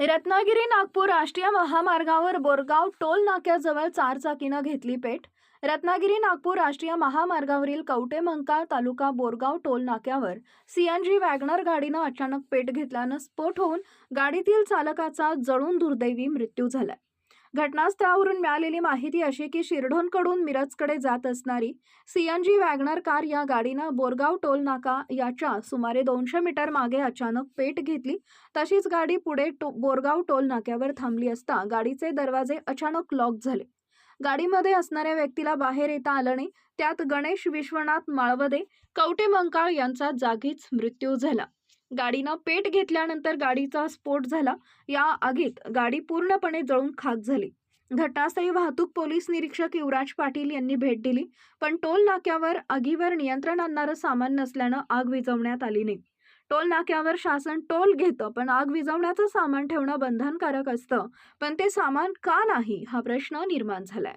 रत्नागिरी नागपूर राष्ट्रीय महामार्गावर बोरगाव टोल नाक्याजवळ चारचाकीनं घेतली पेट. रत्नागिरी नागपूर राष्ट्रीय महामार्गावरील कवटेमंकाळ तालुका बोरगाव टोल नाक्यावर सीएनजी वॅगनर गाडीनं अचानक पेट घेतल्यानं स्फोट होऊन गाडीतील चालकाचा जळून दुर्दैवी मृत्यू झालाय. घटनास्थळावरून मिळालेली माहिती अशी की शिरढोणकडून मिरजकडे जात असणारी सीएनजी वॅगनर कार या गाडीनं बोरगाव टोल नाका याच्या सुमारे दोनशे मीटर मागे अचानक पेट घेतली. तशीच गाडी पुढे टो बोरगाव टोल नाक्यावर थांबली असता गाडीचे दरवाजे अचानक लॉक झाले. गाडीमध्ये असणाऱ्या व्यक्तीला बाहेर येता आलं नाही. त्यात गणेश विश्वनाथ माळवदे कवटे मंकाळ यांचा जागीच मृत्यू झाला. गाडीनं पेट घेतल्यानंतर गाडीचा स्फोट झाला. या आगीत गाडी पूर्णपणे जळून खाक झाली. घटनास्थळी वाहतूक पोलीस निरीक्षक युवराज पाटील यांनी भेट दिली. पण टोल नाक्यावर आगीवर नियंत्रण आणणारं सामान नसल्यानं आग विझवण्यात आली नाही. टोल नाक्यावर शासन टोल घेतं पण आग विझवण्याचं सामान ठेवणं बंधनकारक असतं. पण ते सामान का नाही हा प्रश्न निर्माण झालाय.